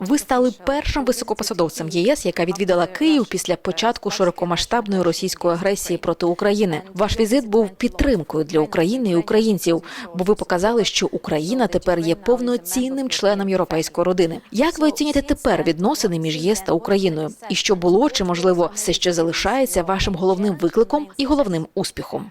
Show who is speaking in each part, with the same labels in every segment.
Speaker 1: Ви стали першим високопосадовцем ЄС, яка відвідала Київ після початку широкомасштабної російської агресії проти України. Ваш візит був підтримкою для України і українців, бо ви показали, що Україна тепер є повноцінним членом європейської родини. Як ви оціните тепер відносини між ЄС та Україною? І що було чи можливо все ще залишається вашим головним викликом і головним успіхом?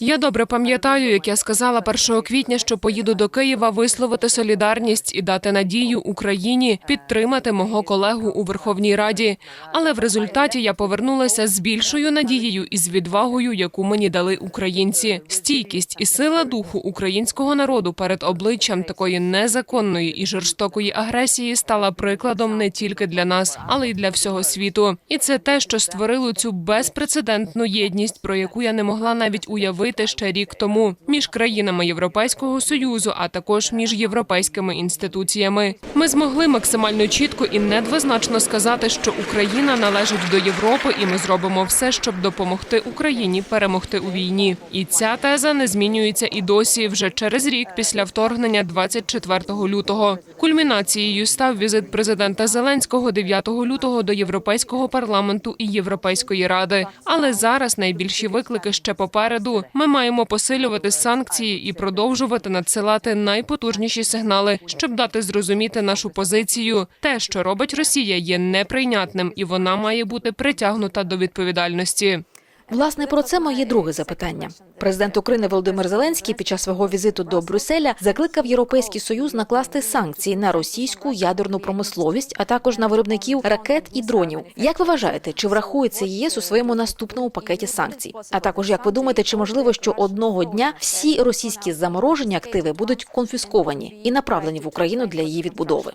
Speaker 2: Я добре пам'ятаю, як я сказала 1 квітня, що поїду до Києва висловити солідарність і дати надію Україні підтримати мого колегу у Верховній Раді. Але в результаті я повернулася з більшою надією і з відвагою, яку мені дали українці. Стійкість і сила духу українського народу перед обличчям такої незаконної і жорстокої агресії стала прикладом не тільки для нас, але й для всього світу. І це те, що створило цю безпрецедентну єдність, про яку я не могла навіть уявити ще рік тому між країнами Європейського союзу, а також між європейськими інституціями. Ми змогли максимально чітко і недвозначно сказати, що Україна належить до Європи, і ми зробимо все, щоб допомогти Україні перемогти у війні. І ця теза не змінюється і досі вже через рік після вторгнення 24 лютого. Кульмінацією став візит президента Зеленського 9 лютого до Європейського парламенту і Європейської ради. Але зараз найбільші виклики ще попереду. Ми маємо посилювати санкції і продовжувати надсилати найпотужніші сигнали, щоб дати зрозуміти нашу позицію. Те, що робить Росія, є неприйнятним, і вона має бути притягнута до відповідальності.
Speaker 1: Власне, про це моє друге запитання. Президент України Володимир Зеленський під час свого візиту до Брюсселя закликав Європейський Союз накласти санкції на російську ядерну промисловість, а також на виробників ракет і дронів. Як ви вважаєте, чи врахується ЄС у своєму наступному пакеті санкцій? А також як ви думаєте, чи можливо, що одного дня всі російські заморожені активи будуть конфісковані і направлені в Україну для її відбудови?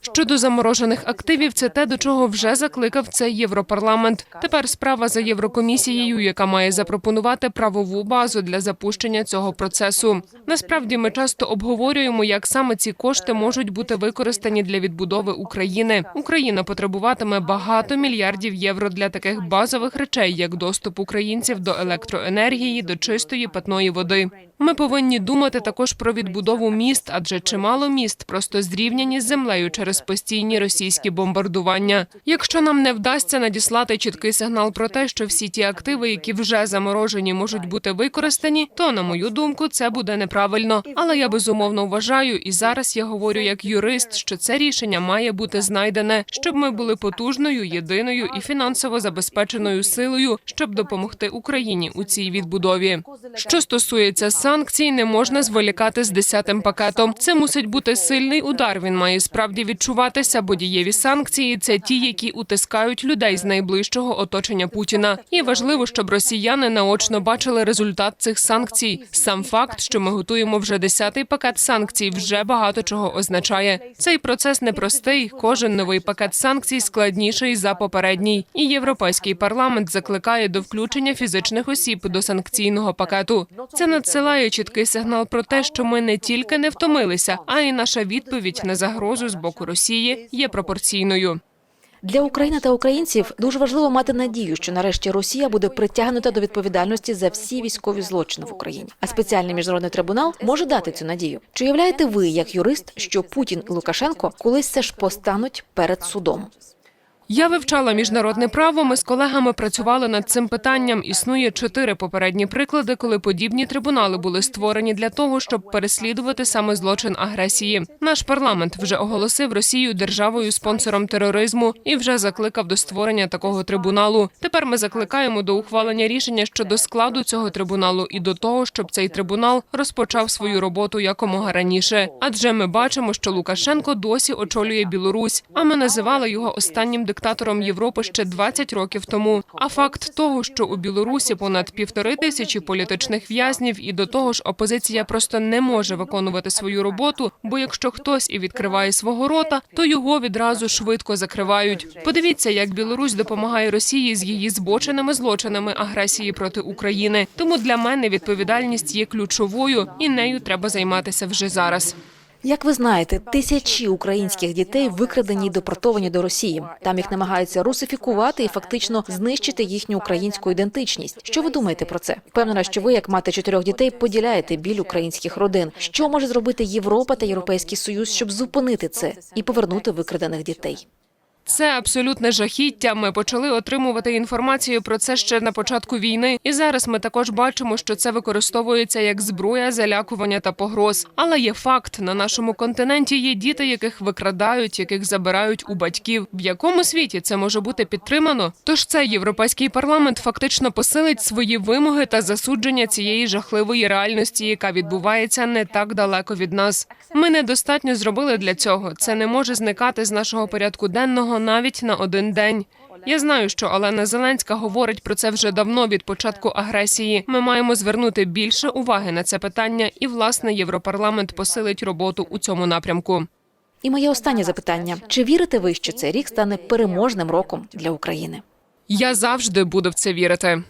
Speaker 2: Щодо заморожених активів, це те, до чого вже закликав цей європарламент. Тепер справа за Єврокомісією, яка має запропонувати правову базу для запущення цього процесу. Насправді, ми часто обговорюємо, як саме ці кошти можуть бути використані для відбудови України. Україна потребуватиме багато мільярдів євро для таких базових речей, як доступ українців до електроенергії, до чистої питної води. Ми повинні думати також про відбудову міст, адже чимало міст просто зрівняні з землею через постійні російські бомбардування. Якщо нам не вдасться надіслати чіткий сигнал про те, що всі ті активи, які вже заморожені, можуть бути використані, то на мою думку це буде неправильно. Але я безумовно вважаю, і зараз я говорю як юрист, що це рішення має бути знайдене, щоб ми були потужною, єдиною і фінансово забезпеченою силою, щоб допомогти Україні у цій відбудові. Що стосується санкцій, не можна зволікати з десятим пакетом. Це мусить бути сильний удар. Він має справді відчуватися, бо дієві санкції це ті, які утискають людей з найближчого оточення Путіна. І важливо, щоб росіяни наочно бачили результат цих санкцій. Сам факт, що ми готуємо вже десятий пакет санкцій, вже багато чого означає. Цей процес непростий. Кожен новий пакет санкцій складніший за попередній. І європейський парламент закликає до включення фізичних осіб до санкційного пакету. Це надсилає чіткий сигнал про те, що ми не тільки не втомилися, а й наша відповідь на загрозу з боку Росії є пропорційною.
Speaker 1: Для України та українців дуже важливо мати надію, що нарешті Росія буде притягнута до відповідальності за всі військові злочини в Україні. А спеціальний міжнародний трибунал може дати цю надію. Чи уявляєте ви, як юрист, що Путін і Лукашенко колись все ж постануть перед судом?
Speaker 2: Я вивчала міжнародне право. Ми з колегами працювали над цим питанням. Існує чотири попередні приклади, коли подібні трибунали були створені для того, щоб переслідувати саме злочин агресії. Наш парламент вже оголосив Росію державою спонсором тероризму і вже закликав до створення такого трибуналу. Тепер ми закликаємо до ухвалення рішення щодо складу цього трибуналу і до того, щоб цей трибунал розпочав свою роботу якомога раніше. Адже ми бачимо, що Лукашенко досі очолює Білорусь, а ми називали його останнім диктатором Європи ще 20 років тому. А факт того, що у Білорусі понад півтори тисячі політичних в'язнів, і до того ж опозиція просто не може виконувати свою роботу. Бо якщо хтось і відкриває свого рота, то його відразу швидко закривають. Подивіться, як Білорусь допомагає Росії з її збоченими злочинами агресії проти України. Тому для мене відповідальність є ключовою, і нею треба займатися вже зараз.
Speaker 1: Як ви знаєте, тисячі українських дітей викрадені й депортовані до Росії. Там їх намагаються русифікувати і фактично знищити їхню українську ідентичність. Що ви думаєте про це? Впевнена, що ви, як мати чотирьох дітей, поділяєте біль українських родин. Що може зробити Європа та Європейський Союз, щоб зупинити це і повернути викрадених дітей?
Speaker 2: Це абсолютне жахіття. Ми почали отримувати інформацію про це ще на початку війни, і зараз ми також бачимо, що це використовується як зброя залякування та погроз. Але є факт: на нашому континенті є діти, яких викрадають, яких забирають у батьків. В якому світі це може бути підтримано? Тож цей європейський парламент фактично посилить свої вимоги та засудження цієї жахливої реальності, яка відбувається не так далеко від нас. Ми недостатньо зробили для цього. Це не може зникати з нашого порядку денного навіть на один день. Я знаю, що Олена Зеленська говорить про це вже давно від початку агресії. Ми маємо звернути більше уваги на це питання, і власне європарламент посилить роботу у цьому напрямку.
Speaker 1: І моє останнє запитання: чи вірите ви, що цей рік стане переможним роком для України?
Speaker 2: Я завжди буду в це вірити.